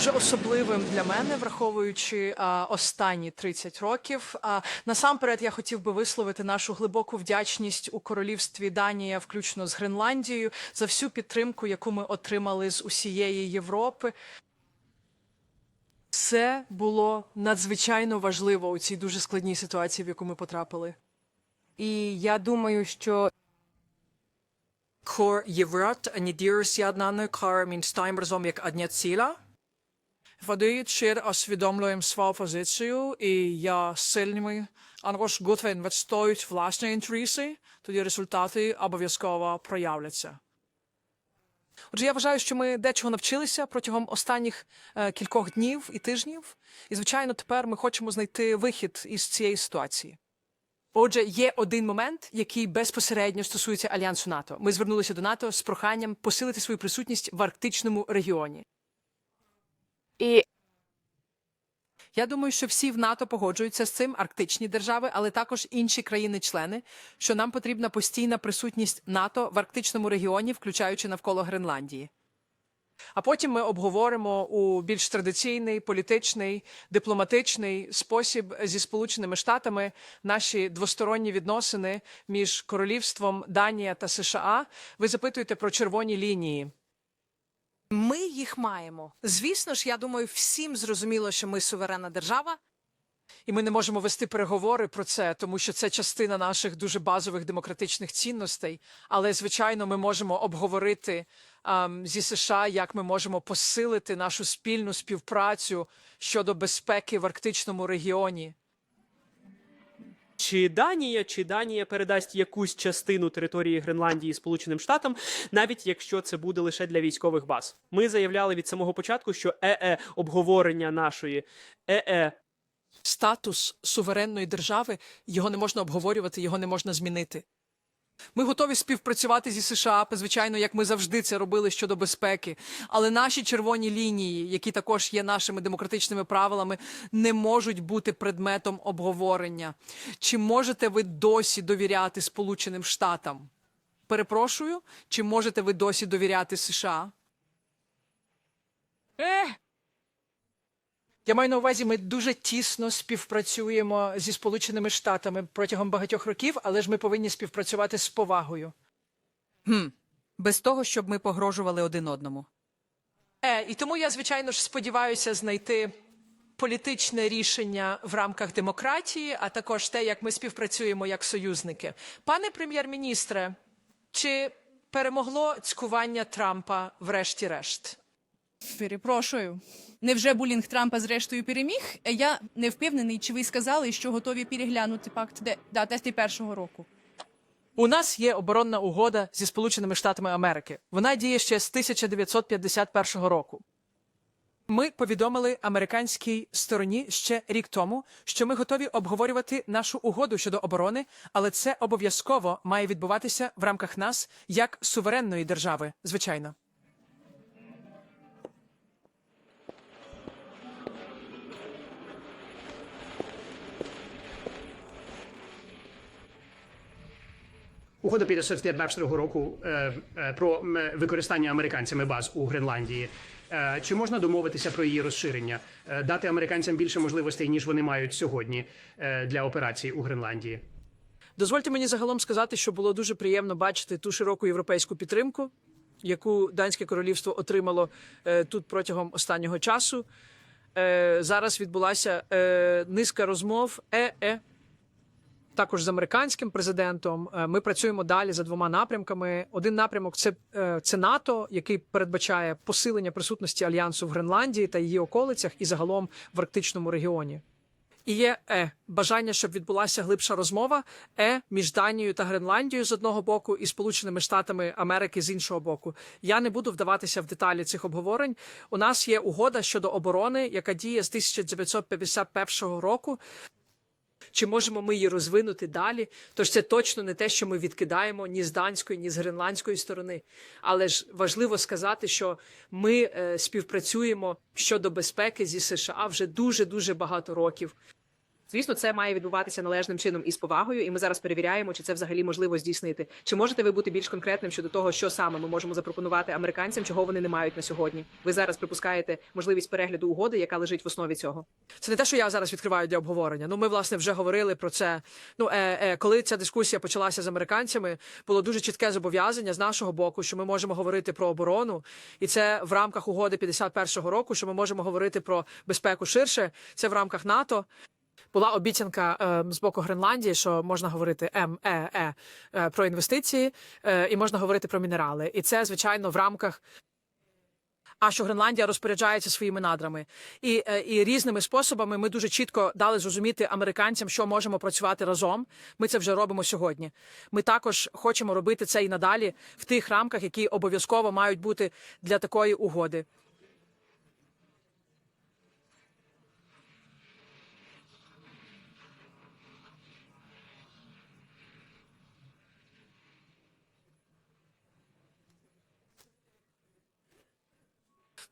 дуже особливим для мене, враховуючи а, останні 30 років. А, насамперед, я хотів би висловити нашу глибоку вдячність у королівстві Данія, включно з Гренландією, за всю підтримку, яку ми отримали з усієї Європи. Це було надзвичайно важливо у цій дуже складній ситуації, в яку ми потрапили. І я думаю, що Kor Єврат, Нідірс Яднане, Кар Мінстайм разом як одне ціла. Fordi чир усвідомлюємо свою позицію, і я сильний, а наш Гудвін відстоюють власні інтереси, тоді результати обов'язково проявляться. Отже, я вважаю, що ми дечого навчилися протягом останніх кількох днів і тижнів, і, звичайно, тепер ми хочемо знайти вихід із цієї ситуації. Отже, є один момент, який безпосередньо стосується альянсу НАТО. Ми звернулися до НАТО з проханням посилити свою присутність в арктичному регіоні. І Я думаю, що всі в НАТО погоджуються з цим арктичні держави, але також інші країни-члени, що нам потрібна постійна присутність НАТО в арктичному регіоні, включаючи навколо Гренландії. А потім ми обговоримо у більш традиційний політичний дипломатичний спосіб зі Сполученими Штатами наші двосторонні відносини між королівством Данія та США. Ви запитуєте про червоні лінії. Ми їх маємо. Звісно ж, я думаю, всім зрозуміло, що ми суверенна держава. І ми не можемо вести переговори про це, тому що це частина наших дуже базових демократичних цінностей. Але, звичайно, ми можемо обговорити ем, зі США, як ми можемо посилити нашу спільну співпрацю щодо безпеки в арктичному регіоні. Чи Данія, чи Данія передасть якусь частину території Гренландії Сполученим Штатам, навіть якщо це буде лише для військових баз. Ми заявляли від самого початку, що ЕЕ обговорення нашої ЕЕ Статус суверенної держави його не можна обговорювати, його не можна змінити. Ми готові співпрацювати зі США, звичайно, як ми завжди це робили щодо безпеки. Але наші червоні лінії, які також є нашими демократичними правилами, не можуть бути предметом обговорення. Чи можете ви досі довіряти Сполученим Штатам? Перепрошую, чи можете ви досі довіряти США? Е! Я маю на увазі, ми дуже тісно співпрацюємо зі Сполученими Штатами протягом багатьох років, але ж ми повинні співпрацювати з повагою. хм, без того, щоб ми погрожували один одному. Е, і тому я, звичайно ж, сподіваюся знайти політичне рішення в рамках демократії, а також те, як ми співпрацюємо як союзники. Пане прем'єр-міністре, чи перемогло цькування Трампа врешті-решт? Перепрошую. Невже булінг Трампа зрештою переміг? Я не впевнений, чи ви сказали, що готові переглянути пакт де да, 21 року. У нас є оборонна угода зі Сполученими Штатами Америки. Вона діє ще з 1951 року. Ми повідомили американській стороні ще рік тому, що ми готові обговорювати нашу угоду щодо оборони, але це обов'язково має відбуватися в рамках нас як суверенної держави, звичайно. Угода 1951 року е, е, про використання американцями баз у Гренландії. Е, Чи можна домовитися про її розширення, Е, дати американцям більше можливостей, ніж вони мають сьогодні е, для операцій у Гренландії? Дозвольте мені загалом сказати, що було дуже приємно бачити ту широку європейську підтримку, яку данське королівство отримало е, тут протягом останнього часу. Е, зараз відбулася е, низка розмов ЕЕ. Також з американським президентом Е, ми працюємо далі за двома напрямками. Один напрямок це, е, це НАТО, який передбачає посилення присутності альянсу в Гренландії та її околицях і загалом в арктичному регіоні. І є е бажання, щоб відбулася глибша розмова, е між Данією та Гренландією з одного боку і Сполученими Штатами Америки з іншого боку. Я не буду вдаватися в деталі цих обговорень. У нас є угода щодо оборони, яка діє з 1951 року. Чи можемо ми її розвинути далі? Тож це точно не те, що ми відкидаємо ні з данської, ні з гренландської сторони. Але ж важливо сказати, що ми е, співпрацюємо щодо безпеки зі США вже дуже дуже багато років. Звісно, це має відбуватися належним чином і з повагою, і ми зараз перевіряємо, чи це взагалі можливо здійснити. Чи можете ви бути більш конкретним щодо того, що саме ми можемо запропонувати американцям, чого вони не мають на сьогодні? Ви зараз припускаєте можливість перегляду угоди, яка лежить в основі цього. Це не те, що я зараз відкриваю для обговорення. Ну, ми власне вже говорили про це. Ну, е, е, коли ця дискусія почалася з американцями, було дуже чітке зобов'язання з нашого боку, що ми можемо говорити про оборону, і це в рамках угоди 51-го року, що ми можемо говорити про безпеку ширше. Це в рамках НАТО. Була обіцянка е, з боку Гренландії, що можна говорити МЕЕ е, про інвестиції е, і можна говорити про мінерали. І це, звичайно, в рамках. А що Гренландія розпоряджається своїми надрами, і, е, і різними способами ми дуже чітко дали зрозуміти американцям, що можемо працювати разом. Ми це вже робимо сьогодні. Ми також хочемо робити це і надалі в тих рамках, які обов'язково мають бути для такої угоди.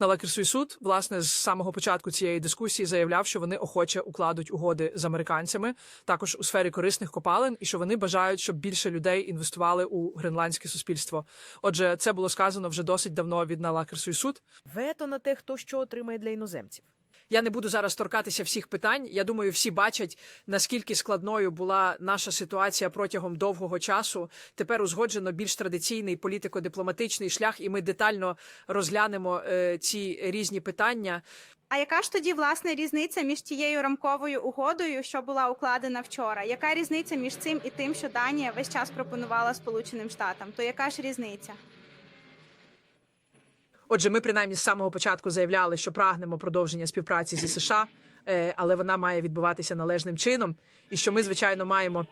На Лакерсуй суд, власне, з самого початку цієї дискусії заявляв, що вони охоче укладуть угоди з американцями, також у сфері корисних копалин, і що вони бажають, щоб більше людей інвестували у гренландське суспільство. Отже, це було сказано вже досить давно від на Лакерсуй суд. Вето на те, хто що отримає для іноземців. Я не буду зараз торкатися всіх питань. Я думаю, всі бачать, наскільки складною була наша ситуація протягом довгого часу. Тепер узгоджено більш традиційний політико-дипломатичний шлях, і ми детально розглянемо е, ці різні питання. А яка ж тоді власне різниця між тією рамковою угодою, що була укладена вчора? Яка різниця між цим і тим, що Данія весь час пропонувала Сполученим Штатам? То яка ж різниця? Отже, ми принаймні з самого початку заявляли, що прагнемо продовження співпраці зі США, е, але вона має відбуватися належним чином, і що ми, звичайно, маємо.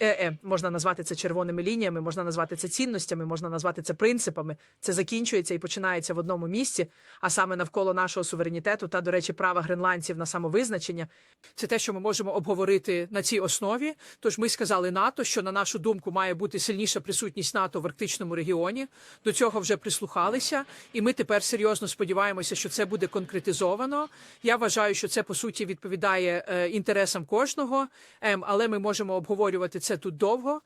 Е-е, можна назвати це червоними лініями, можна назвати це цінностями, можна назвати це принципами. Це закінчується і починається в одному місці, а саме навколо нашого суверенітету та, до речі, права гренландців на самовизначення. Це те, що ми можемо обговорити на цій основі. Тож ми сказали НАТО, що на нашу думку має бути сильніша присутність НАТО в арктичному регіоні. До цього вже прислухалися, і ми тепер серйозно сподіваємося, що це буде конкретизовано. Я вважаю, що це по суті відповідає е, інтересам кожного, ем, але ми можемо обговорювати це тут довго.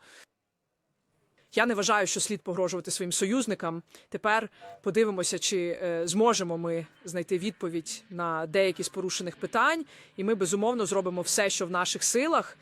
Я не вважаю, що слід погрожувати своїм союзникам. Тепер подивимося, чи е, зможемо ми знайти відповідь на деякі з порушених питань, і ми безумовно зробимо все, що в наших силах.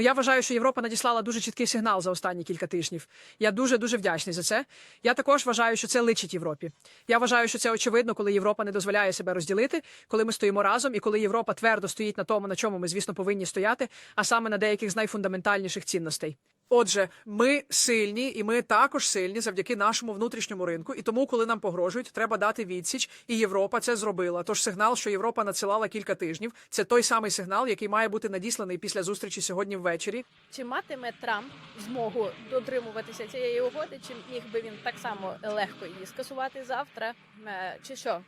Ну, я вважаю, що Європа надіслала дуже чіткий сигнал за останні кілька тижнів. Я дуже дуже вдячний за це. Я також вважаю, що це личить Європі. Я вважаю, що це очевидно, коли Європа не дозволяє себе розділити, коли ми стоїмо разом, і коли Європа твердо стоїть на тому, на чому ми, звісно, повинні стояти, а саме на деяких з найфундаментальніших цінностей. Отже, ми сильні, і ми також сильні завдяки нашому внутрішньому ринку. І тому, коли нам погрожують, треба дати відсіч. І Європа це зробила. Тож сигнал, що Європа надсилала кілька тижнів, це той самий сигнал, який має бути надісланий після зустрічі сьогодні ввечері. Чи матиме Трамп змогу дотримуватися цієї угоди? Чи міг би він так само легко її скасувати завтра? Е, Чи що?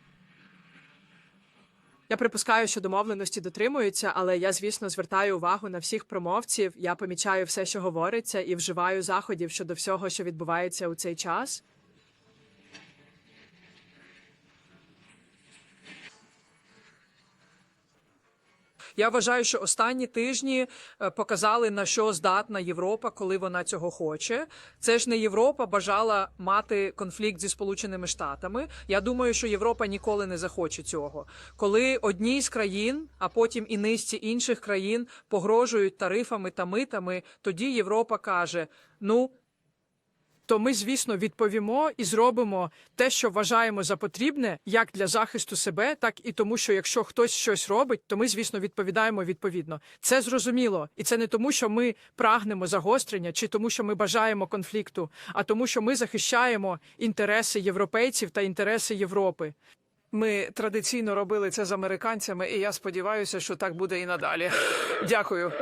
Я припускаю, що домовленості дотримуються, але я, звісно, звертаю увагу на всіх промовців. Я помічаю все, що говориться, і вживаю заходів щодо всього, що відбувається у цей час. Я вважаю, що останні тижні е, показали на що здатна Європа, коли вона цього хоче. Це ж не Європа бажала мати конфлікт зі Сполученими Штатами. Я думаю, що Європа ніколи не захоче цього. Коли одній з країн, а потім і низці інших країн погрожують тарифами та митами, тоді Європа каже: ну. То ми, звісно, відповімо і зробимо те, що вважаємо за потрібне, як для захисту себе, так і тому, що якщо хтось щось робить, то ми, звісно, відповідаємо відповідно. Це зрозуміло, і це не тому, що ми прагнемо загострення, чи тому, що ми бажаємо конфлікту, а тому, що ми захищаємо інтереси європейців та інтереси Європи. Ми традиційно робили це з американцями, і я сподіваюся, що так буде і надалі. Дякую.